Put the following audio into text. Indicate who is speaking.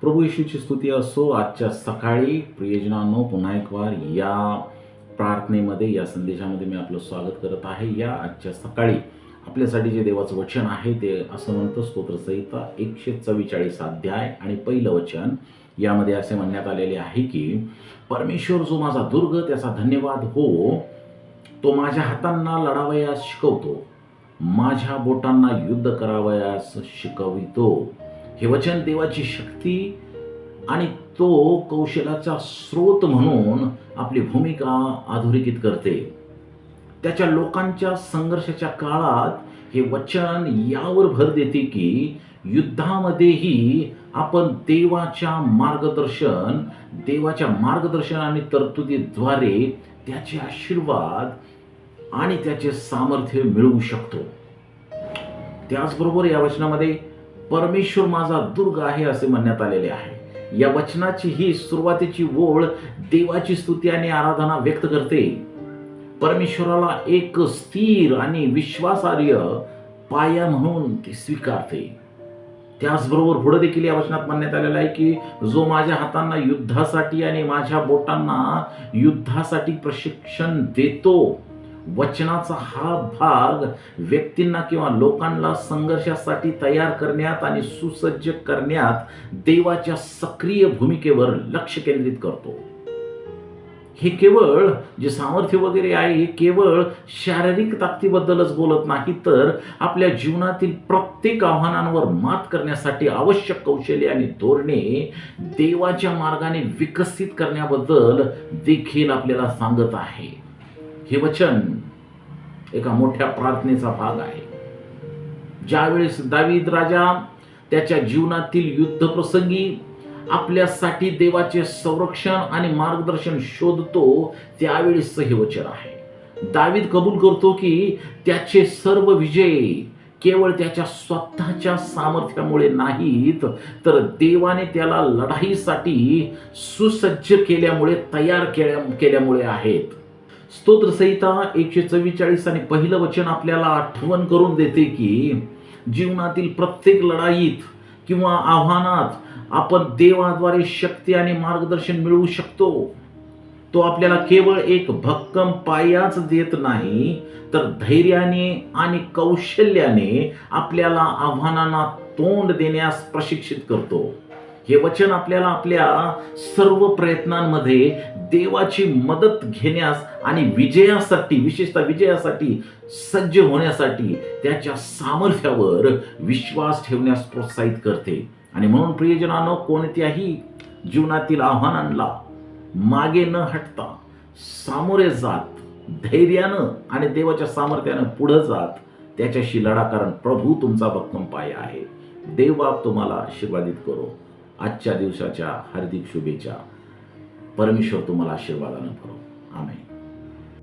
Speaker 1: प्रभू येशूची स्तुती असो. आजच्या सकाळी प्रियजनांनो पुन्हा एक वार या प्रार्थनेमध्ये या संदेशामध्ये मी आपलं स्वागत करत आहे. या आजच्या सकाळी आपल्यासाठी जे देवाचं वचन आहे ते असं म्हणतं स्तोत्रसहिता एकशे चव्वेचाळीस अध्याय आणि पहिलं वचन. यामध्ये असे म्हणण्यात आलेले आहे की परमेश्वर जो माझा दुर्ग त्याचा धन्यवाद हो. तो माझ्या हातांना लढावयास शिकवतो. माझ्या बोटांना युद्ध करावयास शिकवितो. हे वचन देवाची शक्ती आणि तो कौशल्याचा स्रोत म्हणून आपली भूमिका अधोरेखित करते. त्याच्या लोकांच्या संघर्षाच्या काळात हे वचन यावर भर देते की युद्धामध्येही आपण देवाच्या मार्गदर्शन देवाच्या मार्गदर्शन आणि तरतुदीद्वारे त्याचे आशीर्वाद आणि त्याचे सामर्थ्य मिळवू शकतो. त्याचबरोबर या वचनामध्ये परमेश्वर माझा दुर्ग आहे असे म्हणण्यात आलेले आहे. या वचनाची ही सुरुवातीची ओळ देवाची स्तुती आणि आराधना व्यक्त करते. परमेश्वराला एक स्थिर आणि विश्वासार्ह पाया म्हणून ती स्वीकारते. त्याचबरोबर पुढे देखील या वचनात म्हणण्यात आलेलं आहे की जो माझ्या हातांना युद्धासाठी आणि माझ्या बोटांना युद्धासाठी प्रशिक्षण देतो वचनाचा हा भाग व्यक्तींना किंवा लोकांना संघर्षासाठी तयार करण्यात आणि सुसज्ज करण्यात देवाच्या सक्रिय भूमिकेवर लक्ष केंद्रित करतो. हे केवळ जे सामर्थ्य वगैरे आहे हे केवळ शारीरिक ताकदीबद्दलच बोलत नाही तर आपल्या जीवनातील प्रत्येक आव्हानांवर मात करण्यासाठी आवश्यक कौशल्य आणि धोरणे देवाच्या मार्गाने विकसित करण्याबद्दल देखील आपल्याला सांगत आहे. हे वचन एका मोठ्या प्रार्थनेचा भाग आहे. ज्यावेळेस दावीद राजा त्याच्या जीवनातील युद्ध प्रसंगी आपल्यासाठी देवाचे संरक्षण आणि मार्गदर्शन शोधतो त्यावेळेस हे वचन आहे. दावीद कबूल करतो की त्याचे सर्व विजय केवळ त्याच्या स्वतःच्या सामर्थ्यामुळे नाहीत तर देवाने त्याला लढाईसाठी सुसज्ज केल्यामुळे तयार केल्या केल्यामुळे आहेत. स्तोत्रसहिता एकशे चव्वेचाळीस आणि पहिलं वचन आपल्याला आठवण करून देते की जीवनातील प्रत्येक लढाईत किंवा आव्हानात आपण देवाद्वारे शक्ती आणि मार्गदर्शन मिळवू शकतो. तो आपल्याला केवळ एक भक्कम पायाच देत नाही तर धैर्याने आणि कौशल्याने आपल्याला आव्हानांना तोंड देण्यास प्रशिक्षित करतो. हे वचन आपल्याला आपल्या सर्व प्रयत्नांमध्ये देवाची मदत घेण्यास आणि विजयासाठी विशेषतः विजयासाठी सज्ज होण्यासाठी त्याच्या सामर्थ्यावर विश्वास ठेवण्यास प्रोत्साहित करते. आणि म्हणून प्रियजनानं कोणत्याही जीवनातील आव्हानांना मागे न हटता सामोरे जात धैर्यानं आणि देवाच्या सामर्थ्यानं पुढं जात त्याच्याशी लढा कारण प्रभू तुमचा भक्कम पाय आहे. देव बाप तुम्हाला आशीर्वादित करो. आजच्या दिवसाच्या हार्दिक शुभेच्छा. परमेश्वर तुम्हाला आशीर्वादानं करो आमेन.